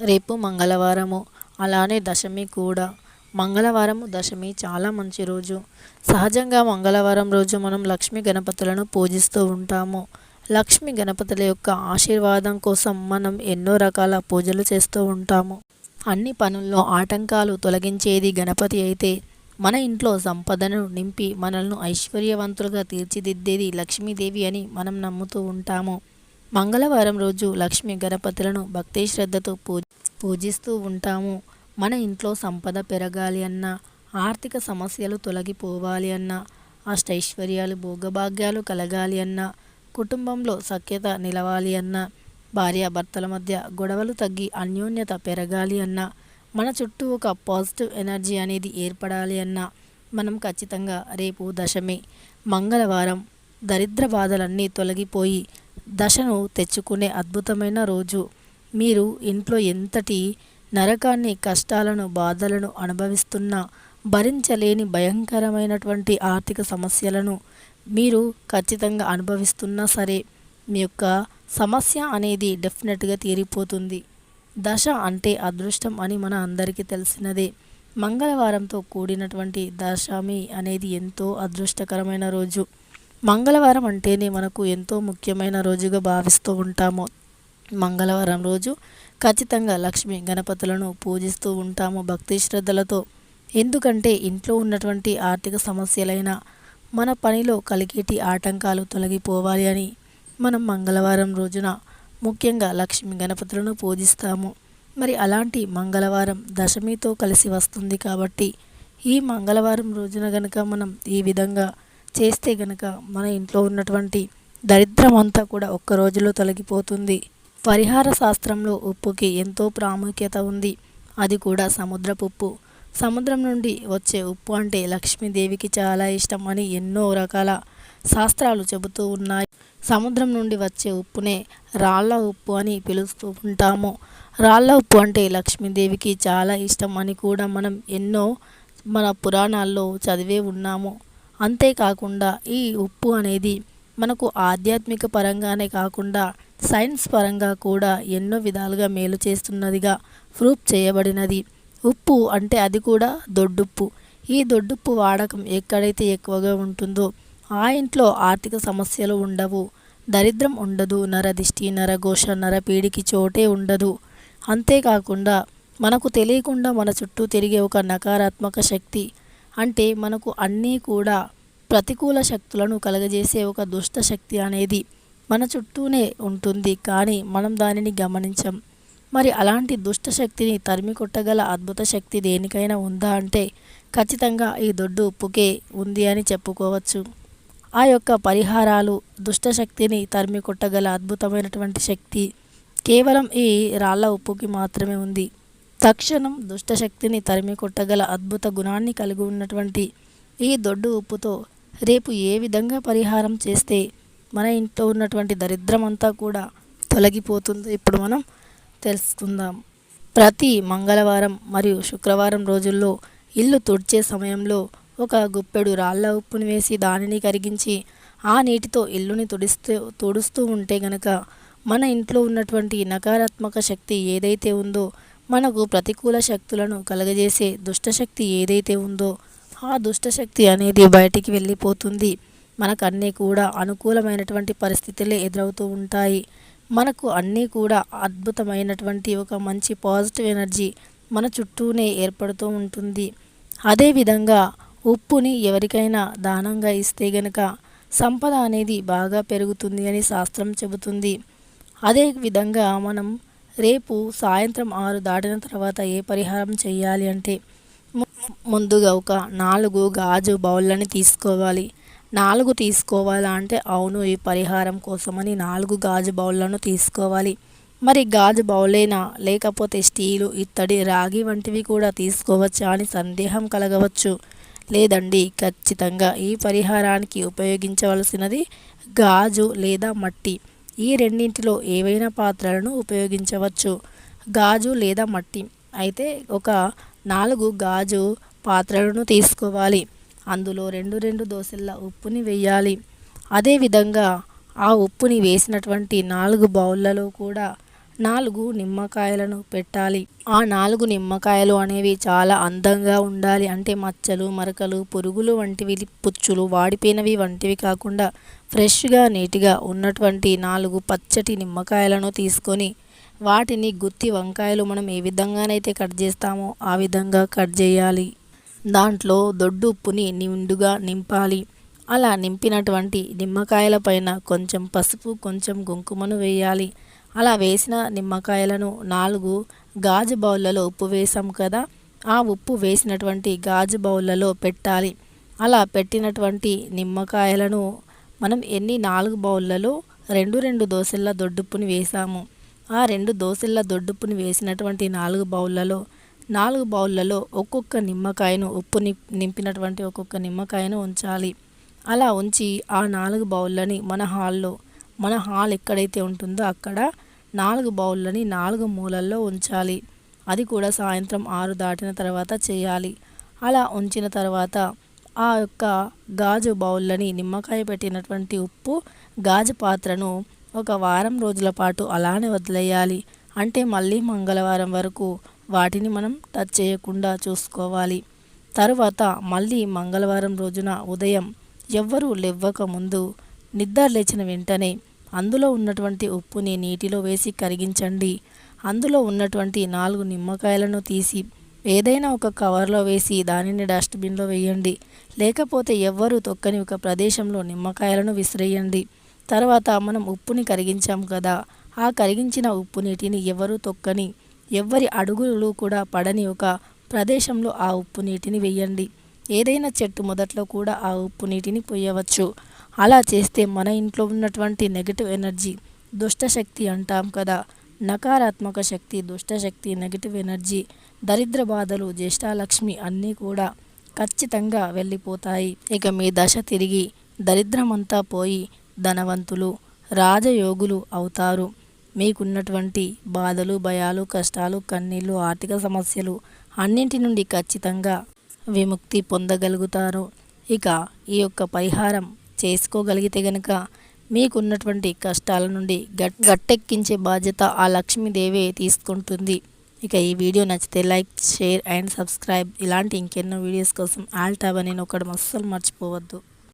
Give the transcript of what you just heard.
రేపు మంగళవారము. అలానే దశమి కూడా. మంగళవారము దశమి చాలా మంచి రోజు. సహజంగా మంగళవారం రోజు మనం లక్ష్మీ గణపతులను పూజిస్తూ ఉంటాము. లక్ష్మీ గణపతుల యొక్క ఆశీర్వాదం కోసం మనం ఎన్నో రకాల పూజలు చేస్తూ ఉంటాము. అన్ని పనుల్లో ఆటంకాలు తొలగించేది గణపతి అయితే మన ఇంట్లో సంపదను నింపి మనల్ని ఐశ్వర్యవంతులుగా తీర్చిదిద్దేది లక్ష్మీదేవి అని మనం నమ్ముతూ ఉంటాము. మంగళవారం రోజు లక్ష్మీ గణపతులను భక్తి శ్రద్ధతో పూజ పూజిస్తూ ఉంటాము. మన ఇంట్లో సంపద పెరగాలి అన్నా ఆర్థిక సమస్యలు తొలగిపోవాలి అన్నా అష్టైశ్వర్యాలు భోగభాగ్యాలు కలగాలి అన్నా కుటుంబంలో సఖ్యత నిలవాలి అన్నా భార్యాభర్తల మధ్య గొడవలు తగ్గి అన్యోన్యత పెరగాలి అన్నా మన చుట్టూ ఒక పాజిటివ్ ఎనర్జీ అనేది ఏర్పడాలి అన్నా మనం ఖచ్చితంగా రేపు దశమి మంగళవారం దరిద్ర బాధలన్నీ తొలగిపోయి దశను తెచ్చుకునే అద్భుతమైన రోజు. మీరు ఇంట్లో ఎంతటి నరకాన్ని కష్టాలను బాధలను అనుభవిస్తున్నా భరించలేని భయంకరమైనటువంటి ఆర్థిక సమస్యలను మీరు ఖచ్చితంగా అనుభవిస్తున్నా సరే మీ యొక్క సమస్య అనేది డెఫినెట్గా తీరిపోతుంది. దశ అంటే అదృష్టం అని మన అందరికీ తెలిసినదే. మంగళవారంతో కూడినటువంటి దశమి అనేది ఎంతో అదృష్టకరమైన రోజు. మంగళవారం అంటేనే మనకు ఎంతో ముఖ్యమైన రోజుగా భావిస్తూ ఉంటాము. మంగళవారం రోజు ఖచ్చితంగా లక్ష్మి గణపతులను పూజిస్తూ ఉంటాము భక్తి శ్రద్ధలతో. ఎందుకంటే ఇంట్లో ఉన్నటువంటి ఆర్థిక సమస్యలైన మన పనిలో కలిగేటి ఆటంకాలు తొలగిపోవాలి అని మనం మంగళవారం రోజున ముఖ్యంగా లక్ష్మి గణపతులను పూజిస్తాము. మరి అలాంటి మంగళవారం దశమితో కలిసి వస్తుంది కాబట్టి ఈ మంగళవారం రోజున గనక మనం ఈ విధంగా చేస్తే గనక మన ఇంట్లో ఉన్నటువంటి దరిద్రం అంతా కూడా ఒక్క రోజులో తొలగిపోతుంది. పరిహార శాస్త్రంలో ఉప్పుకి ఎంతో ప్రాముఖ్యత ఉంది. అది కూడా సముద్రపు ఉప్పు. సముద్రం నుండి వచ్చే ఉప్పు అంటే లక్ష్మీదేవికి చాలా ఇష్టం అని ఎన్నో రకాల శాస్త్రాలు చెబుతూ ఉన్నాయి. సముద్రం నుండి వచ్చే ఉప్పునే రాళ్ళ ఉప్పు అని పిలుస్తూ ఉంటాము. రాళ్ళ ఉప్పు అంటే లక్ష్మీదేవికి చాలా ఇష్టం అని కూడా మనం ఎన్నో మన పురాణాల్లో చదివే ఉన్నాము. అంతేకాకుండా ఈ ఉప్పు అనేది మనకు ఆధ్యాత్మిక పరంగానే కాకుండా సైన్స్ పరంగా కూడా ఎన్నో విధాలుగా మేలు చేస్తున్నదిగా ప్రూఫ్ చేయబడినది. ఉప్పు అంటే అది కూడా దొడ్డుప్పు. ఈ దొడ్డుప్పు వాడకం ఎక్కడైతే ఎక్కువగా ఉంటుందో ఆ ఇంట్లో ఆర్థిక సమస్యలు ఉండవు. దరిద్రం ఉండదు నరదిష్టి నరఘోష నరపీడికి చోటే ఉండదు. అంతేకాకుండా మనకు తెలియకుండా మన చుట్టూ తిరిగే ఒక నకారాత్మక శక్తి అంటే మనకు అన్నీ కూడా ప్రతికూల శక్తులను కలగజేసే ఒక దుష్ట శక్తి అనేది మన చుట్టూనే ఉంటుంది కానీ మనం దానిని గమనించం. మరి అలాంటి దుష్ట శక్తిని తరిమి కొట్టగల అద్భుత శక్తి దేనికైనా ఉందా అంటే ఖచ్చితంగా ఈ దొడ్డు ఉప్పుకే ఉంది అని చెప్పుకోవచ్చు. ఆ యొక్క పరిహారాలు దుష్ట శక్తిని తరిమి కొట్టగల అద్భుతమైనటువంటి శక్తి కేవలం ఈ రాళ్ళ ఉప్పుకి మాత్రమే ఉంది. తక్షణం దుష్ట శక్తిని తరిమి కొట్టగల అద్భుత గుణాన్ని కలిగి ఉన్నటువంటి ఈ దొడ్డు ఉప్పుతో రేపు ఏ విధంగా పరిహారం చేస్తే మన ఇంట్లో ఉన్నటువంటి దరిద్రమంతా కూడా తొలగిపోతుందో? ఇప్పుడు మనం తెలుసుకుందాం. ప్రతి మంగళవారం మరియు శుక్రవారం రోజుల్లో ఇల్లు తుడిచే సమయంలో ఒక గుప్పెడు రాళ్ళ ఉప్పుని వేసి దానిని కరిగించి ఆ నీటితో ఇల్లుని తుడిస్తూ తుడుస్తూ ఉంటే గనక మన ఇంట్లో ఉన్నటువంటి నకారాత్మక శక్తి ఏదైతే ఉందో మనకు ప్రతికూల శక్తులను కలగజేసే దుష్టశక్తి ఏదైతే ఉందో ఆ దుష్టశక్తి అనేది బయటికి వెళ్ళిపోతుంది. మనకు అన్నీ కూడా అనుకూలమైనటువంటి పరిస్థితులే ఎదురవుతూ ఉంటాయి. మనకు అన్నీ కూడా అద్భుతమైనటువంటి ఒక మంచి పాజిటివ్ ఎనర్జీ మన చుట్టూనే ఏర్పడుతూ ఉంటుంది. అదేవిధంగా ఉప్పుని ఎవరికైనా దానంగా ఇస్తే గనక సంపద అనేది బాగా పెరుగుతుంది అని శాస్త్రం చెబుతుంది. అదే విధంగా మనం రేపు సాయంత్రం ఆరు దాటిన తర్వాత ఏ పరిహారం చేయాలి అంటే ముందుగా ఒక నాలుగు గాజు బౌళ్ళని తీసుకోవాలి. నాలుగు తీసుకోవాలా అంటే అవును ఈ పరిహారం కోసమని నాలుగు గాజు బౌళ్ళను తీసుకోవాలి. మరి గాజు బౌలేనా? లేకపోతే స్టీలు ఇత్తడి రాగి వంటివి కూడా తీసుకోవచ్చా అని సందేహం కలగవచ్చు. లేదండి ఖచ్చితంగా ఈ పరిహారానికి ఉపయోగించవలసినది గాజు లేదా మట్టి. ఈ రెండింటిలో ఏవైనా పాత్రలను ఉపయోగించవచ్చు. గాజు లేదా మట్టి. అయితే ఒక నాలుగు గాజు పాత్రలను తీసుకోవాలి. అందులో రెండు రెండు దోశల ఉప్పుని వేయాలి అదేవిధంగా ఆ ఉప్పుని వేసినటువంటి నాలుగు బౌళ్ళలో కూడా నాలుగు నిమ్మకాయలను పెట్టాలి. ఆ నాలుగు నిమ్మకాయలు అనేవి చాలా అందంగా ఉండాలి. అంటే మచ్చలు మరకలు పురుగులు వంటివి పుచ్చులు వాడిపోయినవి వంటివి కాకుండా ఫ్రెష్గా నీట్గా ఉన్నటువంటి నాలుగు పచ్చటి నిమ్మకాయలను తీసుకొని వాటిని గుత్తి వంకాయలు మనం ఏ విధంగానైతే కట్ చేస్తామో ఆ విధంగా కట్ చేయాలి. దాంట్లో దొడ్డు ఉప్పుని నిండుగా నింపాలి. అలా నింపినటువంటి నిమ్మకాయల పైన కొంచెం పసుపు కొంచెం కుంకుమను వేయాలి. అలా వేసిన నిమ్మకాయలను నాలుగు గాజు బౌళ్ళలో ఉప్పు వేసాం కదా ఆ ఉప్పు వేసినటువంటి గాజు బౌళ్ళలో పెట్టాలి. అలా పెట్టినటువంటి నిమ్మకాయలను మనం ఎన్ని నాలుగు బౌళ్ళలో రెండు రెండు దోశల దొడ్డుప్పుని వేసాము. ఆ రెండు దోశల దొడ్డుప్పుని వేసినటువంటి నాలుగు బౌళ్ళలో నాలుగు బౌళ్ళలో ఒక్కొక్క నిమ్మకాయను ఉప్పు నింపినటువంటి ఒక్కొక్క నిమ్మకాయను ఉంచాలి. అలా ఉంచి ఆ నాలుగు బౌళ్ళని మన హాల్లో మన హాల్ ఎక్కడైతే ఉంటుందో అక్కడ నాలుగు బౌళ్ళని నాలుగు మూలల్లో ఉంచాలి. అది కూడా సాయంత్రం ఆరు దాటిన తర్వాత చేయాలి. అలా ఉంచిన తర్వాత ఆ యొక్క గాజు బౌల్లని నిమ్మకాయ పెట్టినటువంటి ఉప్పు గాజు పాత్రను ఒక వారం రోజుల పాటు అలానే వదిలేయాలి. అంటే మళ్ళీ మంగళవారం వరకు వాటిని మనం టచ్ చేయకుండా చూసుకోవాలి. తరువాత మళ్ళీ మంగళవారం రోజున ఉదయం ఎవ్వరూ లేవ్వక ముందు నిద్ర లేచిన వెంటనే అందులో ఉన్నటువంటి ఉప్పుని నీటిలో వేసి కరిగించండి. అందులో ఉన్నటువంటి నాలుగు నిమ్మకాయలను తీసి ఏదైనా ఒక కవర్లో వేసి దానిని డస్ట్బిన్లో వేయండి. లేకపోతే ఎవ్వరూ తొక్కని ఒక ప్రదేశంలో నిమ్మకాయలను విసిరేయండి. తర్వాత మనం ఉప్పుని కరిగించాం కదా ఆ కరిగించిన ఉప్పు నీటిని ఎవరు తొక్కని ఎవ్వరి అడుగులు కూడా పడని ఒక ప్రదేశంలో ఆ ఉప్పు నీటిని వేయండి. ఏదైనా చెట్టు మొదట్లో కూడా ఆ ఉప్పు నీటిని పోయవచ్చు. అలా చేస్తే మన ఇంట్లో ఉన్నటువంటి నెగిటివ్ ఎనర్జీ దుష్టశక్తి అంటాం కదా. నకారాత్మక శక్తి దుష్టశక్తి నెగిటివ్ ఎనర్జీ. దరిద్ర బాధలు జ్యేష్ఠాలక్ష్మి అన్నీ కూడా ఖచ్చితంగా వెళ్ళిపోతాయి. ఇక మీ దశ తిరిగి దరిద్రమంతా పోయి ధనవంతులు రాజయోగులు అవుతారు. మీకున్నటువంటి బాధలు భయాలు కష్టాలు కన్నీళ్ళు ఆర్థిక సమస్యలు అన్నింటి నుండి ఖచ్చితంగా విముక్తి పొందగలుగుతారు. ఇక ఈ యొక్క పరిహారం చేసుకోగలిగితే గనుక మీకున్నటువంటి కష్టాల నుండి గట్ గట్టెక్కించే బాధ్యత ఆ లక్ష్మీదేవే తీసుకుంటుంది. ఇక ఈ వీడియో నచ్చితే లైక్ షేర్ అండ్ సబ్స్క్రైబ్. ఇలాంటి ఇంకెన్నో వీడియోస్ కోసం ఆల్ ట్యాబ్ అని ఒకటి అస్సలు మర్చిపోవద్దు.